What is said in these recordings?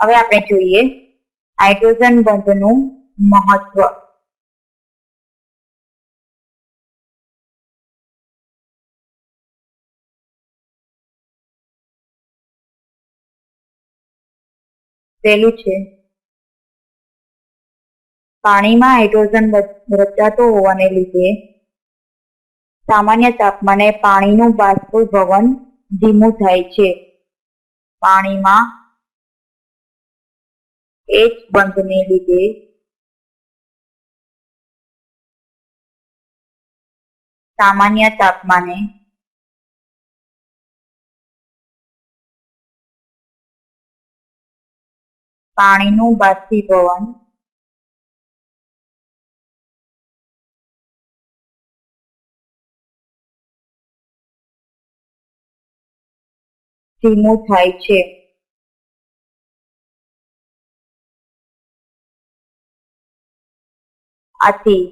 હવે આપણે જોઈએ હાઇડ્રોજન બંધનું મહત્વ. પહેલું છે, પાણીમાં હાઇડ્રોજન રચાતો હોવાને લીધે સામાન્ય તાપમાને પાણીનું બાષ્પીભવન ધીમું થાય છે. પાણીમાં એચ બંધને લીધે. સામાન્ય તાપમાને. પાણીનું બાષ્પીભવન. ધીમું થાય છે. આથી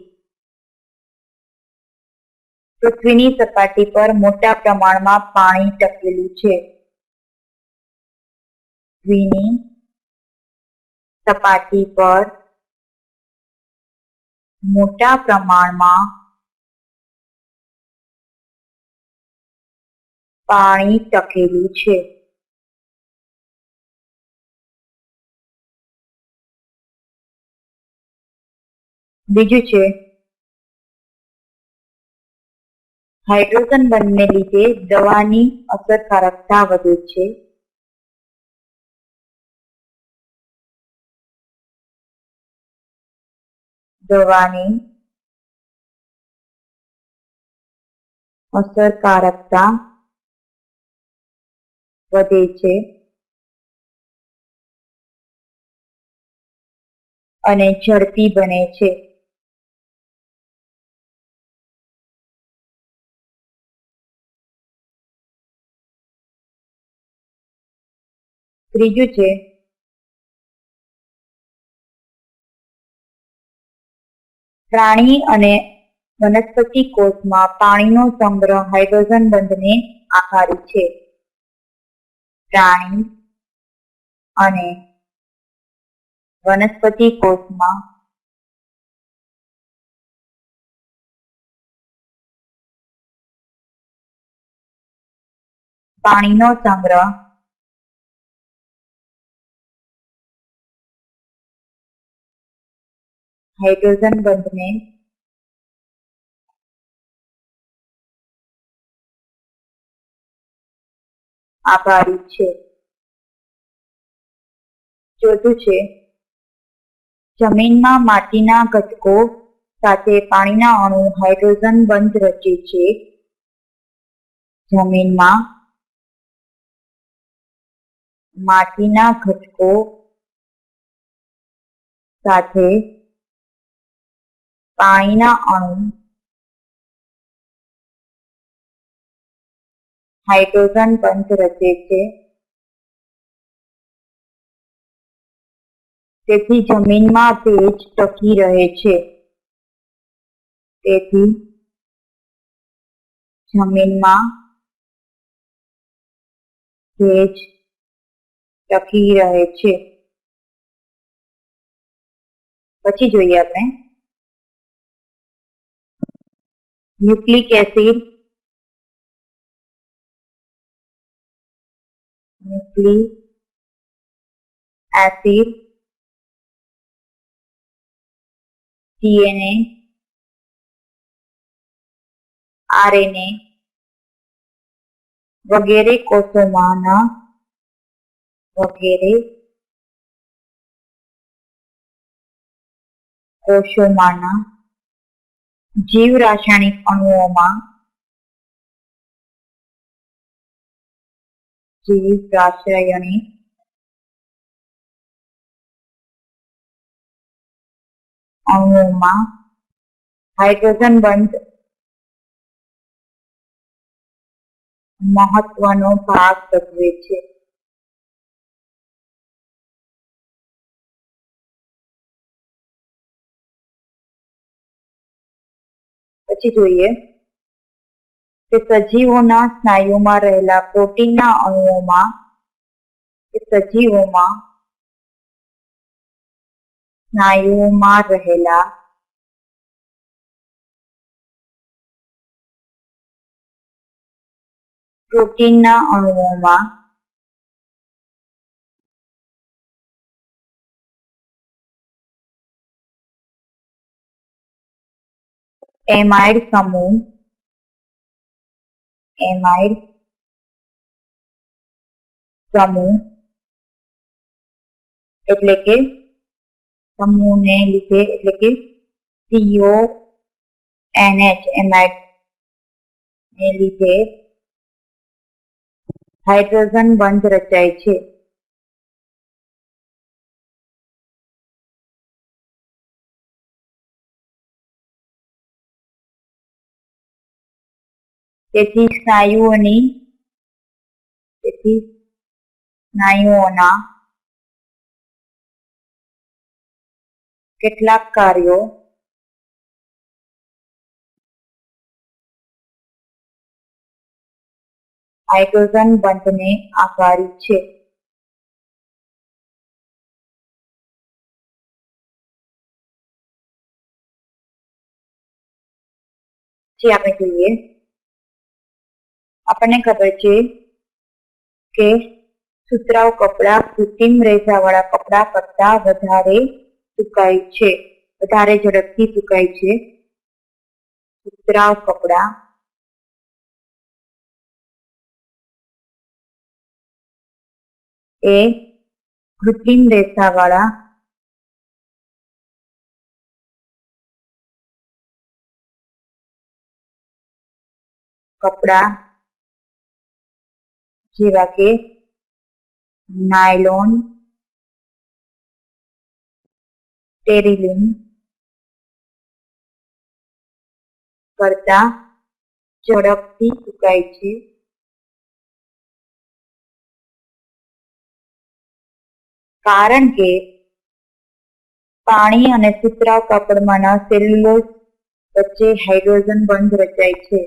પૃથ્વીની સપાટી પર મોટા પ્રમાણમાં પાણી ટકેલું છે. પૃથ્વીની સપાટી પર મોટા પ્રમાણમાં પાણી ટકેલું છે. બીજું છે. હાઇડ્રોજન બંધને લીધે દવાની અસરકારકતા વધે છે. દવાની અસરકારકતા વધે છે. અને ઝડપી બને છે. ત્રીજું છે. પ્રાણી અને વનસ્પતિ કોષમાં પાણીનો સંગ્રહ હાઇડ્રોજન બંધને આભારી છે. પ્રાણી અને વનસ્પતિ કોષમાં પાણીનો સંગ્રહ હાઇડ્રોજન બંધને આભારી છે. ચોથું છે જમીનમાં માટીના ઘટકો સાથે પાણીના અણુ હાઇડ્રોજન બંધ રચે છે. જમીનમાં માટીના ઘટકો સાથે પાણીના અણુ હાઇડ્રોજન બંધ રચે છે. તેથી જમીનમાં ભેજ ટકી રહે છે. તેથી જમીનમાં ભેજ ટકી રહે છે. પછી જોઈએ આપણે nucleic acid nucleic acid DNA RNA વગેરે કોષોમાંના વગેરે કોષોમાંના જીવ રાસાયણિક અણુઓમાં જીવ રાસાયણિક અણુઓમાં હાઇડ્રોજન બંધ મહત્વનો ભાગ ભજવે છે. પછી જોઈએ કે સજીવોના સ્નાયુમાં રહેલા પ્રોટીનના અણુઓમાં સજીવોમાં સ્નાયુઓમાં રહેલા પ્રોટીનના અણુઓમાં એમાઇડ સમૂહ એમાઇડ સમૂહ, એટલે કે સમૂહને લીધે એટલે કે સીઓ, એનએચ, એમાઇડ ને લીધે હાઇડ્રોજન બંધ રચાય છે. તેથી સ્નાયુઓની તેથી સ્નાયુઓના કેટલાક કાર્યો હાઇડ્રોજન બંધને આભારી છે. જે આપણે જોઈએ આપણને ખબર છે કે સુતરાઉ કપડાં કૃત્રિમ રેસાવાળા કપડાં કરતા વધારે સુકાય છે. વધારે ઝડપથી સુકાય છે. સુતરાઉ કપડાં એ કૃત્રિમ રેસાવાળા કપડાં જેવા કે નાયલોન, ટેરિલિન કરતા ઝડપથી સુકાય છે. કારણ કે પાણી અને સુતરાઉ કાપડમાંના સેલ્યુલોઝ વચ્ચે હાઇડ્રોજન બંધ રચાય છે.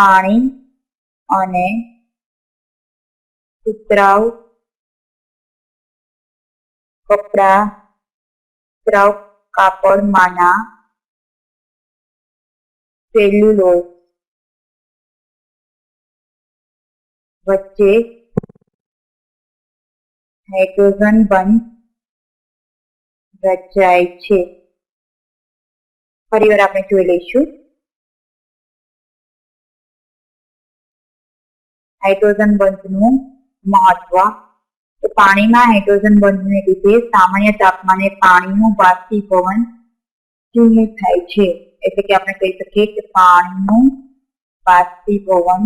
પાણી અને સુતરાઉ કપડા સુતરાઉ કાપડમાંના સેલ્યુલોઝ વચ્ચે હાઇડ્રોજન બંધ રચાય છે. ફરીવાર આપણે જોઈ લઈશું. હાઇડ્રોજન બંધનું મહત્વ. તો પાણીમાં હાઇડ્રોજન બંધને લીધે સામાન્ય તાપમાને પાણીનું બાષ્પીભવન ધીમું થાય છે. એટલે કે આપણે કહી શકીએ કે પાણીનું બાષ્પીભવન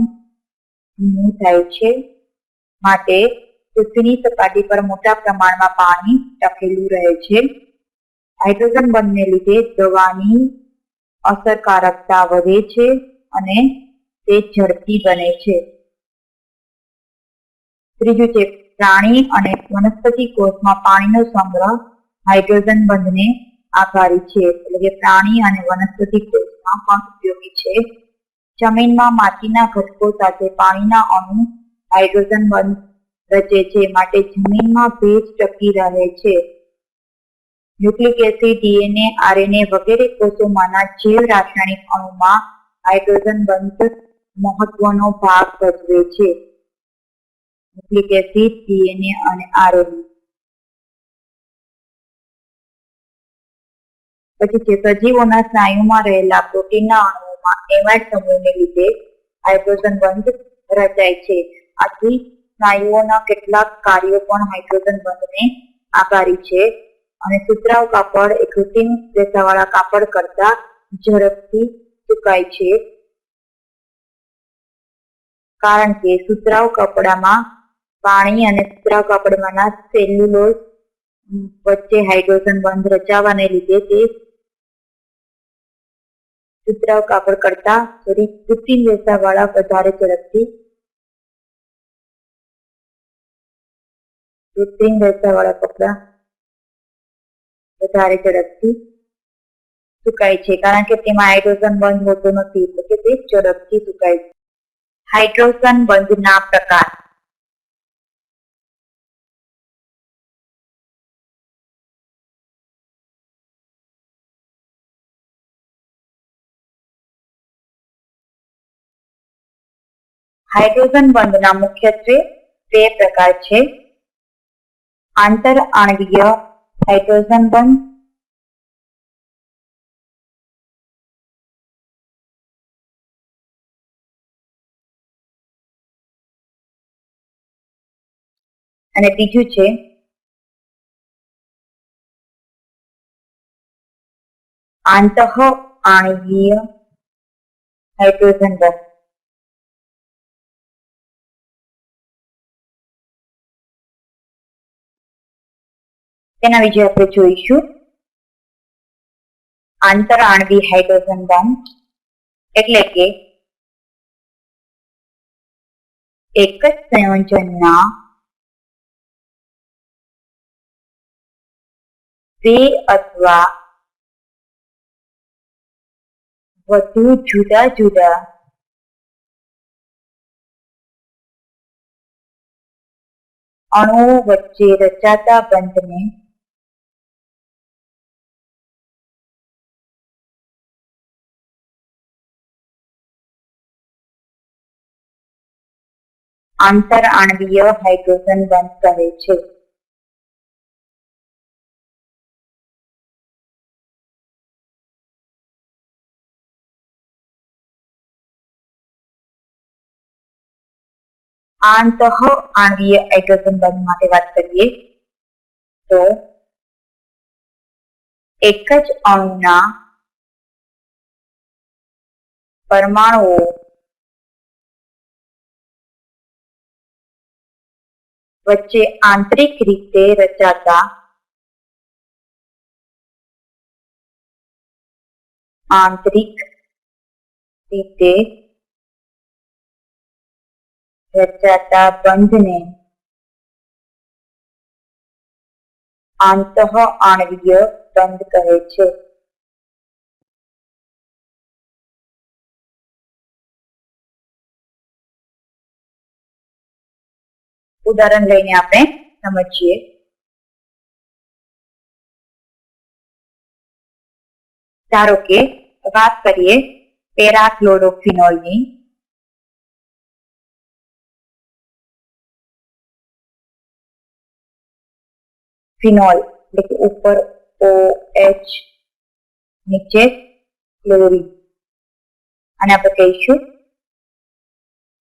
ધીમું થાય છે. માટે પૃથ્વીની સપાટી પર મોટા પ્રમાણમાં પાણી ટકેલું રહે છે. હાઇડ્રોજન બંધને લીધે દવાની અસરકારકતા વધે છે અને તે ઝડપી બને છે. ત્રીજું છે પ્રાણી અને વનસ્પતિ કોષમાં પાણીનો સંગ્રહ, હાઇડ્રોજન બંધને આભારી છે, એટલે કે પ્રાણી અને વનસ્પતિ કોષમાં પણ ઉપયોગી છે. જમીનમાં માટીના ઘટકો સાથે પાણીના અણુ, હાઇડ્રોજન બંધ રચે છે માટે જમીનમાં ભેજ ટકી રહે છે. ન્યુક્લિક એસિડ, ડીએનએ, આરએનએ વગેરે કોષોમાંના જીવ રાસાયણિક અણુમાં હાઇડ્રોજન બંધ મહત્વનો ભાગ ભજવે છે. ન્યુક્લિક એસિડ ડીએનએ અને આરએનએ પછી છે સજીવોના સ્નાયુમાં રહેલા પ્રોટીનના અણુઓમાં એમાઇડ સમૂહને લીધે હાઇડ્રોજન બંધ રચાય છે. આથી સ્નાયુઓના કેટલાક કાર્યો પણ હાઇડ્રોજન બંધને આભારી છે અને સુતરાઉ કાપડ એ કૃત્રિમ રેસાવાળા કાપડ કરતા ઝડપથી સુકાય છે. કારણ કે સુતરાઉ કપડામાં પાણી અને સુતરાઉ કાપડમાંના સેલ્યુલોઝ વચ્ચે હાઇડ્રોજન બંધ રચાવાને લીધે તે સુતરાઉ કાપડ કરતા કૃત્રિમ રેસાવાળા વધારે ઝડપથી કૃત્રિમ રેસાવાળા કપડા વધારે ઝડપથી સુકાય છે. કારણ કે તેમાં હાઇડ્રોજન બંધ હોતો નથી, એટલે કે તે ઝડપથી સુકાય છે. હાઇડ્રોજન બંધના પ્રકાર હાઇડ્રોજન બંધના મુખ્યત્વે બે પ્રકાર છે. આંતર આણવીય હાઇડ્રોજન બંધ. અને બીજું છે, આંતઃ આણવીય હાઇડ્રોજન બંધ. તેના વિશે આપણે જોઈશું. આંતર આણવી હાઇડ્રોજન બંધ, એટલે કે એક જ સંયોજનના બે અથવા વધુ જુદા જુદા અણુઓ વચ્ચે રચાતા બંધને આંતર આણવીય હાઇડ્રોજન બંધ કહે છે. આંતઃ આણવીય હાઇડ્રોજન બંધ માટે વાત કરીએ તો એક જ અણુના પરમાણુઓ વચ્ચે આંતરિક રીતે રચાતા આંતરિક રીતે રચાતા બંધને આંતઃ આણવીય બંધ કહે છે. ઉદાહરણ લઈને આપણે સમજીએ. ધારો કે, વાત કરીએ પેરાક્લોરોફિનોલની ફિનોલ એટલે કે ઉપર ઓ, એચ, નીચે ક્લોરી અને આપણે કહીશું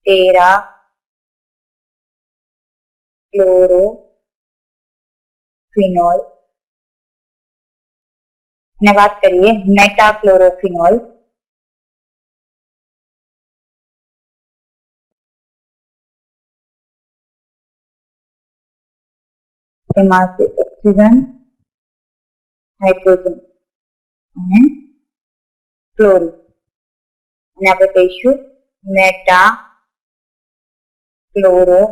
તેરા ક્લોરો ફિનોલ અને વાત કરીએ મેટાક્લોરોફિનોલ એમાં છે ઓક્સિજન હાઇડ્રોજન અને ક્લોરીન અને આપણે કહીશું મેટા ક્લોરો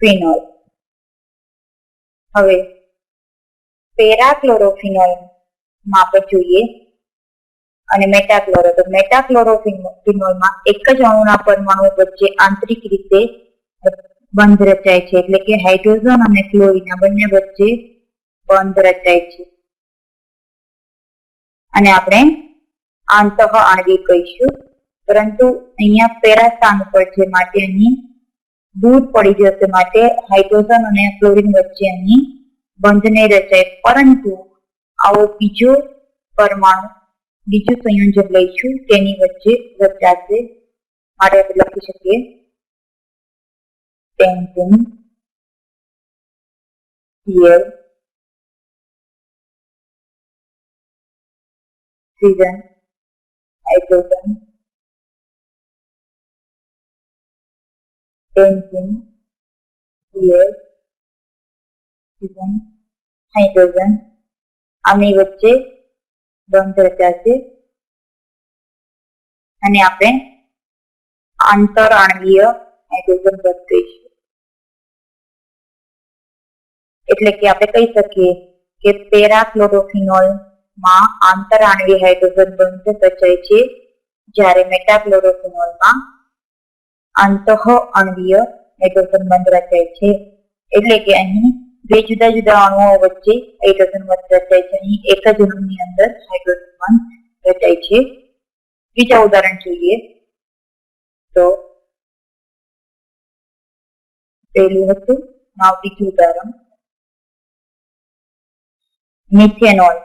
ફિનોલ. હવે, પેરાક્લોરોફિનોલમાં આપણે જોઈએ. અને મેટાક્લોરો, તો મેટાક્લોરોફિનોલમાં એક જ અણુના પરમાણુ વચ્ચે આંતરિક રીતે બંધ રચાય છે. એટલે કે હાઇડ્રોજન અને ક્લોરીન બંને વચ્ચે બંધ રચાય છે. અને આપણે આંતઃ આણવી કહીશું. પરંતુ અહીંયા પેરા સ્થાન ઉપર છે માટે અહીં દૂર પડી જશે માટે હાઇડ્રોજન અને ક્લોરીન વચ્ચે અહીં બંધ નહીં રચાય. પરંતુ આવો બીજો પરમાણુ, બીજું સંયોજન લઈશું, તેની વચ્ચે રચાશે માટે આપણે લખી શકીએ. પેન્ટિંગ સીએલ સીઝન hydrogen benzene here oxygen, hydrogen. આમની વચ્ચે બંધ રચાશે અને આપણે આંતર આણવીય હાઇડ્રોજન બંધ કહીશું એટલે કે આપણે કહી શકીએ કે પેરાક્લોરોફિનોલમાં આંતર આણવીય હાઇડ્રોજન બંધ રચાય છે. જ્યારે મેટાક્લોરોફિનોલમાં આંતઃ અણવીય હાઇડ્રોજન બંધ રચાય છે. એટલે કે અહીં બે જુદા જુદા અણુઓ વચ્ચે હાઇડ્રોજન બંધ રચાય છે. અહીં એક જ અણુની અંદર હાઇડ્રોજન બંધ રચાય છે. બીજા ઉદાહરણ જોઈએ તો પેલું હતું બીજું ઉદાહરણ. મિથેનોલ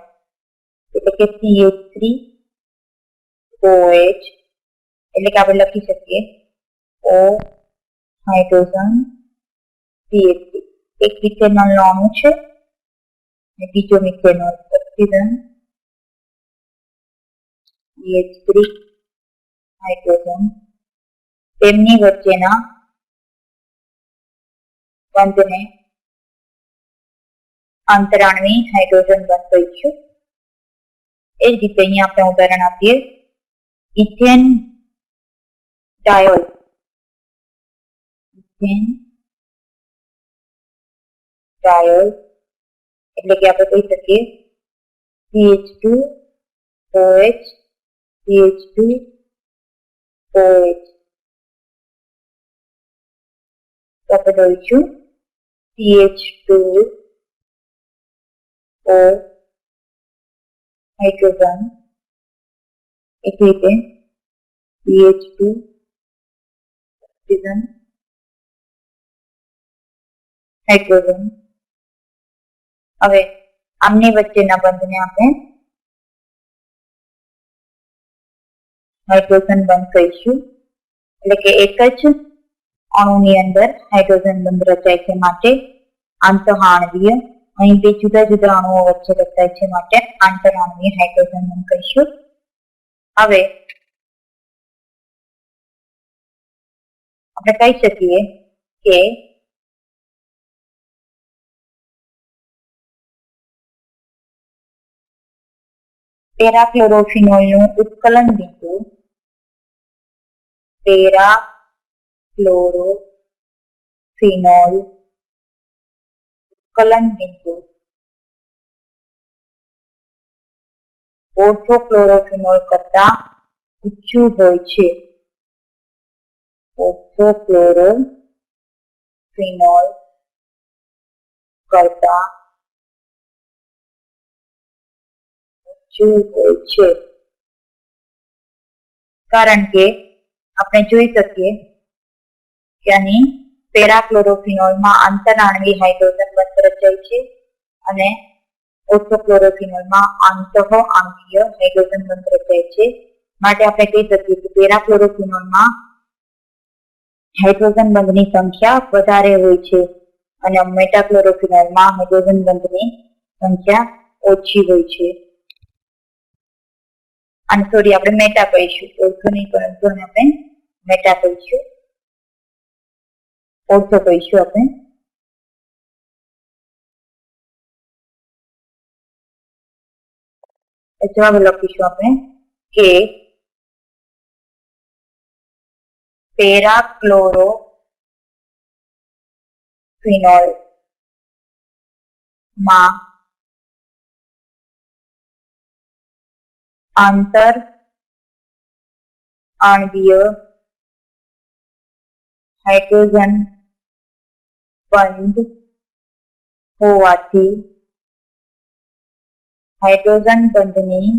એટલે કે CH3 થ્રી OH એટલે કે આપણે લખી શકીએ O, hydrogen CH3 એક મિથેનોલ નો છે અને બીજો મિથેનોલ ઓક્સિજન. CH3 હાઇડ્રોજન તેમની વચ્ચેના બંધને અંતરાણવી હાઇડ્રોજન બંધ કહીશું એ જ રીતે અહીંયા આપણે ઉદાહરણ આપીએ. ઇથેન ડાયોલ ઇથેન ટ્રાયલ એટલે કે આપણે કહી શકીએ CH2 OH CH2 OH તો આપણે લઈશું CH2 O હાઇડ્રોજન એક રીતે CH2 ઓક્સિજન હાઇડ્રોજન હવે આમની વચ્ચેના બંધને આપણે હાઇડ્રોજન બંધ કહીશું એટલે કે એક જ અણુની અંદર હાઇડ્રોજન બંધ રચાય છે માટે આંતઃઆણવીય અહીં બે જુદા જુદા અણુઓ વચ્ચે રચાય છે માટે આંતરાણવીય હાઇડ્રોજન બંધ કહીશું હવે આપણે કહી શકીએ કે પેરાક્લોરોફિનોલનું ઉત્કલન બિંદુ પેરાક્લોરોફિનોલ ઉત્કલન બિંદુ. ઓર્થોક્લોરોફિનોલ કરતા ઊંચું હોય છે. ઓર્થોક્લોરોફિનોલ કરતા ઊંચું હોય છે. કારણ કે આપણે જોઈ શકીએ કે અહીં પેરાક્લોરોફિનોલમાં આંતરઆણવી હાઇડ્રોજન બંધ રચાય છે અને ઓર્થોક્લોરોફિનોલમાં આંતઃ આંગીય હાઇડ્રોજન બંધ રચાય છે. માટે આપણે કહી શકીએ કે પેરાક્લોરોફિનોલમાં હાઇડ્રોજન બંધની સંખ્યા વધારે હોય છે અને મેટાક્લોરોફિનોલમાં હાઇડ્રોજન બંધની સંખ્યા ઓછી હોય છે. અને સોરી આપણે મેટા કહીશું. ઓર્થો નહીં પરંતુ આને આપણે મેટા કહીશું. ઓર્થો કહીશું આપણે. એ જવાબ લખીશું આપણે. કે પેરાક્લોરો ફિનોલમાં આંતર આણવીય હાઇડ્રોજન બંધ હોવાથી હાઇડ્રોજન બંધની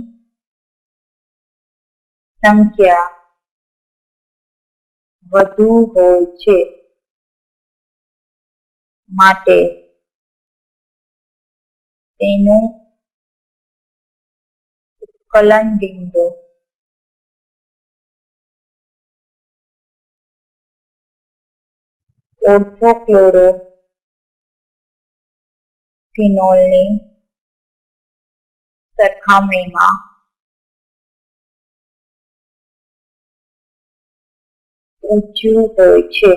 સંખ્યા વધુ હોય છે માટે તેનું બિંદુ ઓર્થોક્લોરો ફિનોલની સરખામણીમાં. ઊંચું હોય છે.